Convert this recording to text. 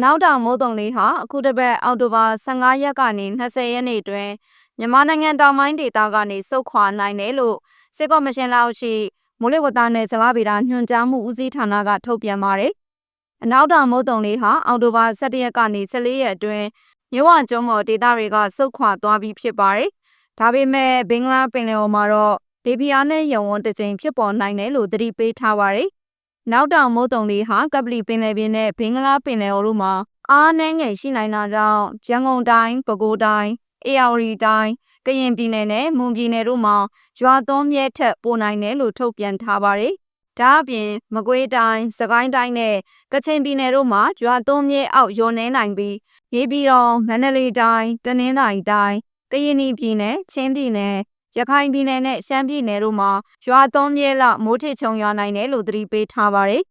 နောက်တောင်မိုးတုံလေးဟာအခုတစ်ပတ်အောက်တိုဘာ15ရက်ကနေ20ရက်နေ့တွင်မြန်မာနိုင်ငံတောင်ပိုင်းဒေသကနေစုတ်ခွာနိုင်တယ်လို့စစ်ကော်မရှင်လက်ရှိမိုးလေဝသနဲ့ဇလဗေဒညွှန်ကြားမှုဦးစီးဌာနကထုတ်ပြန်ပါတယ်။အနောက်တောင်မိုးတုံလေးဟာအောက်တိုဘာ17ရက်ကနေ14ရက်အတွင်းမြဝကျွန်းပေါ်ဒေသတွေကစုတ်ခွာသွားပြီးဖြစ်ပါတယ်။ဒါပေမဲ့ဘင်္ဂလားပင်လယ်အော်မှာတော့ဒေဗီယာနဲ့ယုံဝန်းတစ်ကြိမ်ဖြစ်ပေါ်နိုင်တယ်လို့သတိပေးထားပါတယ်။ နောက်တောင်မိုးတုံလေးဟာကပလီပင်လယ်ပြင်နဲ့ဘင်္ဂလားပင်လယ်အော်တို့မှာအားနည်းငယ်ရှိနိုင်တာကြောင့်ရန်ကုန်တိုင်းပဲခူးတိုင်းအေရဝတီတိုင်းကရင်ပြည်နယ်နဲ့မွန်ပြည်နယ်တို့မှာရွာသွန်းမြဲထက်ပိုနိုင်တယ်လို့ထုတ်ပြန်ထားပါတယ်။ဒါအပြင်မကွေးတိုင်းစကိုင်းတိုင်းနဲ့ကချင်ပြည်နယ်တို့မှာရွာသွန်းမြဲအောက်ရွံနေနိုင်ပြီးမြေပြည်တော်မန္တလေးတိုင်းတနင်္သာရီတိုင်းကရင်ပြည်နယ်ချင်းပြည်နယ် ရခိုင်ပြည်နယ်နဲ့ရှမ်းပြည်နယ်တို့မှာရွာသွန်းမြဲလောက်မိုးထစ်ချုံရွာနိုင်တယ်လို့သတိပေးထားပါတယ်